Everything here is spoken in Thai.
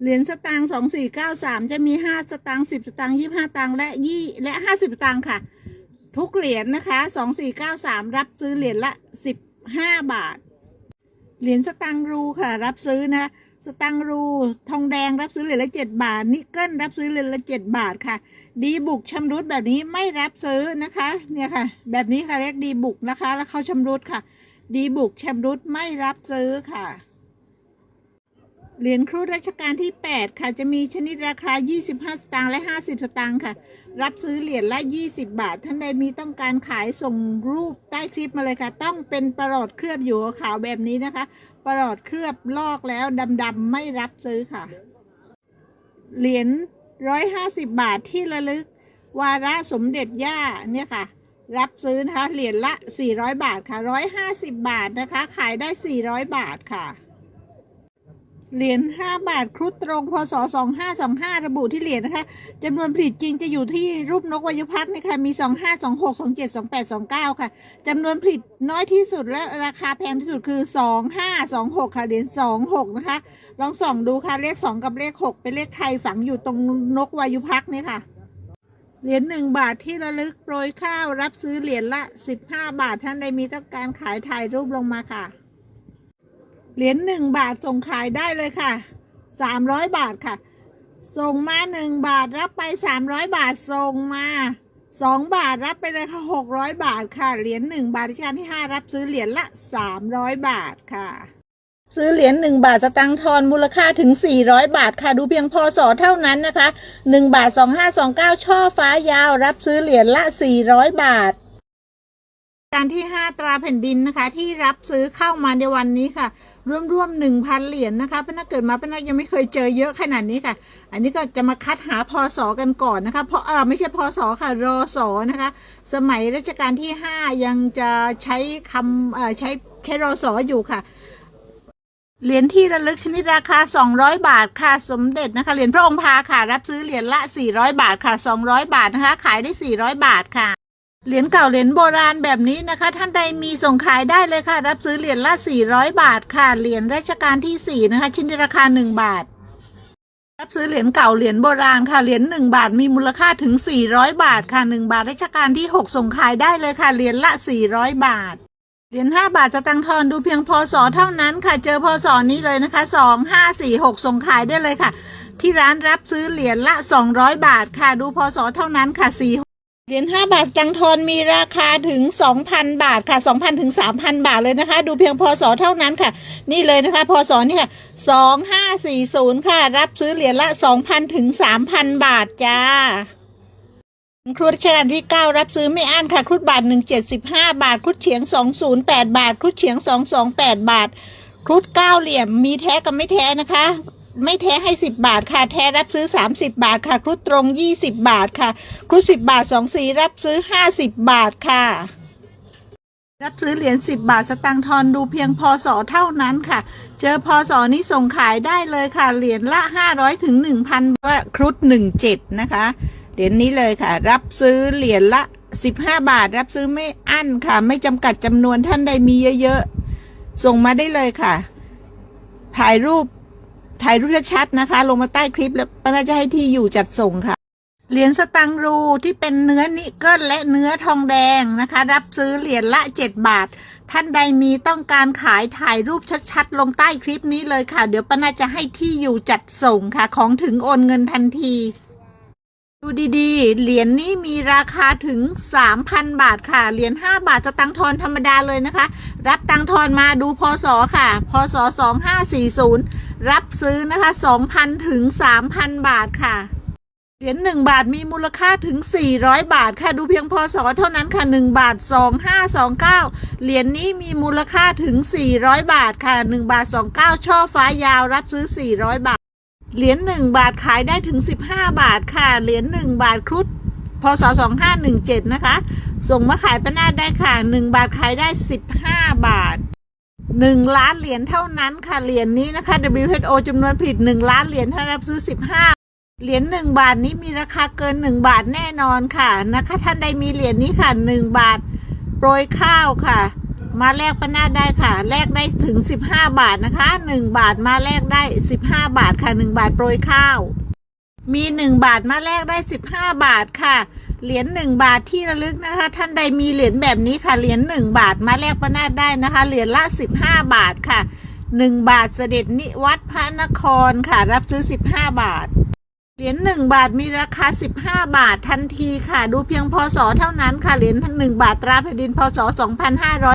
เหรียญสตางค์สองสี่เก้าสามจะมีห้าสตางค์สิบสตางค์ยี่ห้าตังค์และยี่และห้าสิบตางค์ค่ะ ทุกเหรียญนะคะสองสี่เก้าสามรับซื้อเหรียญละสิบห้าบาท เหรียญสตังค์รูค่ะ รับซื้อนะสตังค์รูทองแดงรับซื้อเหรียญละเจ็ดบาท นิกเกิลรับซื้อเหรียญละเจ็ดบาทค่ะ ดีบุกชำรุดแบบนี้ไม่รับซื้อนะคะ เนี่ยค่ะ แบบนี้ค่ะเรียกดีบุกนะคะ แล้วเขาชำรุดค่ะ ดีบุกชำรุดไม่รับซื้อค่ะ เหรียญครุฑรัชกาลที่ 8 ค่ะ จะมีชนิดราคา 25 สตางค์และ 50 สตางค์ค่ะ รับซื้อเหรียญละ 20 บาท ท่านใดมีต้องการขายส่งรูปใต้คลิปมาเลยค่ะ ต้องเป็นประหลอดเคลือบอยู่ขาวแบบนี้นะคะ ประหลอดเคลือบลอกแล้วดำๆไม่รับซื้อค่ะ เหรียญ 150 บาทที่ระลึก วาระสมเด็จย่าเนี่ยค่ะ รับซื้อนะคะ เหรียญละ 400 บาทค่ะ 150 บาทนะคะ ขายได้ 400 บาทค่ะ เหรียญ5บาทครุฑตรงพศ2525 ระบุที่เหรียญนะคะจำนวนผลิตจริงจะอยู่ที่รูปนกวายุพักนะคะมี 25 26 27 28 29 ค่ะจำนวนผลิตน้อยที่สุดและราคาแพงที่สุดคือ 25 26 ค่ะเหรียญ26 นะคะ ลองส่องดูค่ะเลข 2 กับเลข 6 เป็นเลขไทยฝังอยู่ตรงนกวายุพักนี่ค่ะเหรียญหนึ่งบาทที่ระลึกโปรยข้าวรับซื้อเหรียญละ 15 บาทท่านใดมีต้องการขายถ่ายรูปลงมาค่ะ เหรียญหนึ่งบาทส่งขายได้เลยค่ะสามร้อยบาทค่ะ ส่งมาหนึ่งบาทรับไปสามร้อยบาทส่งมาสองบาทรับไปเลยค่ะหกร้อยบาทค่ะเหรียญหนึ่งบาทที่การที่ห้ารับซื้อเหรียญละสามร้อยบาทค่ะซื้อเหรียญหนึ่งบาทสตังค์ทอนมูลค่าถึงสี่ร้อยบาทค่ะ ดูเพียงพอสอเท่านั้นนะคะหนึ่งบาทสองห้าสองเก้าช่อฟ้ายาว รับซื้อเหรียญละสี่ร้อยบาท การที่ห้าตราแผ่นดินนะคะ ที่รับซื้อเข้ามาในวันนี้ค่ะ ร่วมๆหนึ่งพันเหรียญนะคะป้านาเกิดมาป้านายังไม่เคยเจอเยอะขนาดนี้ค่ะ อันนี้ก็จะมาคัดหาพศกันก่อนนะคะ เพราะเออไม่ใช่พศค่ะรอสอนะคะ สมัยรัชกาลที่ห้ายังจะใช้คำเอ่อใช้แค่รอสออยู่ค่ะเหรียญที่ระลึกชนิดราคา 200 บาทค่ะ สมเด็จนะคะ เหรียญพระองค์พาค่ะ รับซื้อเหรียญละ 400 บาทค่ะ 200 บาทนะคะ ขายได้ 400 บาทค่ะ เหรียญเก่าเหรียญโบราณแบบนี้นะคะ ท่านใดมีส่งขายได้เลยค่ะ รับซื้อเหรียญละ 400 บาทค่ะเหรียญรัชกาลที่ 4 นะคะ ชิ้นราคา 1 บาท รับซื้อเหรียญเก่าเหรียญโบราณค่ะเหรียญ1บาทมีมูลค่าถึง 400 บาทค่ะ 1 บาทรัชกาลที่ 6 ส่งขายได้เลยค่ะเหรียญละ 400 บาทเหรียญ5บาทจะตังทอนดูเพียงพศเท่านั้นค่ะ เจอพศนี้เลยนะคะ 2 5 4 6 ส่งขายได้เลยค่ะ ที่ร้านรับซื้อเหรียญละ 200 บาทค่ะ ดูพศเท่านั้นค่ะ4 เหรียญ5บาทตังทอนมีราคาถึง 2,000 บาทค่ะ 2,000 ถึง 3,000 บาทเลยนะคะ ดูเพียงพอศเท่านั้นค่ะ นี่เลยนะคะพอศนี่ค่ะ 2540 ค่ะ รับซื้อเหรียญละ 2,000 ถึง 3,000 บาทจ้าครุฑชกาลที่ 9 รับซื้อไม่อั้นค่ะ ครุฑบาท 175 บาท ครุฑเฉียง 208 บาท ครุฑเฉียง 228 บาท ครุฑเก้าเหลี่ยมมีแท้กับไม่แท้นะคะ ไม่แท้ให้ 10 บาทค่ะ แท้รับซื้อ 30 บาทค่ะ ครุฑตรง 20 บาทค่ะ ครุฑ10 บาท2สีรับซื้อ 50 บาทค่ะ รับซื้อเหรียญ10 บาทสตังค์ทอนดูเพียงพศเท่านั้นค่ะ เจอพศนี้ส่งขายได้เลยค่ะ เหรียญละ 500ถึง1,000ว่าครุฑ17 นะคะ เหรียญนี้เลยค่ะ รับซื้อเหรียญละ 15 บาท รับซื้อไม่อั้นค่ะ ไม่จำกัดจำนวนท่านใดมีเยอะๆส่งมาได้เลยค่ะ ถ่ายรูป ถ่ายรูปชัดๆนะคะ ลงมาใต้คลิปแล้วป้าน่าจะให้ที่อยู่จัดส่งค่ะ เหรียญสตังรูที่เป็นเนื้อนิกเกิลและเนื้อทองแดงนะคะ รับซื้อเหรียญละ 7 บาท ท่านใดมีต้องการขายถ่ายรูปชัดๆ ลงใต้คลิปนี้เลยค่ะ เดี๋ยวป้าน่าจะให้ที่อยู่จัดส่งค่ะ ของถึงโอนเงินทันที ดูดีๆ เหรียญนี้มีราคาถึง 3,000 บาทค่ะ เหรียญ5บาทจะตังทอนธรรมดาเลยนะคะ รับตังทอนมาดูพศค่ะ พศ 2540 รับซื้อนะคะ 2,000 ถึง 3,000 บาทค่ะเหรียญ1บาทมีมูลค่าถึง 400 บาท ค่ะ ดูเพียงพศเท่านั้นค่ะ 1 บาท 2529 เหรียญนี้มีมูลค่าถึง 400 บาทค่ะ 1 บาท 29 ช่อฟ้ายาวรับซื้อ 400 บาท เหรียญหนึ่งบาทขายได้ถึงสิบห้าบาทค่ะ เหรียญหนึ่งบาทครุฑพศสองห้าหนึ่งเจ็ดนะคะ ส่งมาขายประนาดได้ค่ะหนึ่งบาทขายได้สิบห้าบาทหนึ่งล้านเหรียญเท่านั้นค่ะ เหรียญนี้นะคะ WHO จำนวนผลิตหนึ่งล้านเหรียญถ้ารับซื้อสิบห้าเหรียญหนึ่งบาทนี้มีราคาเกินหนึ่งบาทแน่นอนค่ะนะคะ ท่านใดมีเหรียญนี้ค่ะหนึ่งบาทโปรยข้าวค่ะ มาแลกปนาได้ค่ะ แลกได้ถึง 15 บาทนะคะ 1 บาทมาแลกได้ 15 บาทค่ะ 1 บาทโปรยข้าว มี 1 บาทมาแลกได้ 15 บาทค่ะ เหรียญ1บาทที่ระลึกนะคะ ท่านใดมีเหรียญแบบนี้ค่ะ เหรียญ1บาทมาแลกปนาได้นะคะ เหรียญละ 15 บาทค่ะ 1 บาทเสด็จนิวัดพระนครค่ะ รับซื้อ 15 บาทเหรียญหนึ่งบาทมีราคา 15 บาททันทีค่ะ ดูเพียงพศเท่านั้นค่ะ เหรียญหนึ่งบาทตราแผ่นดินพศ 2500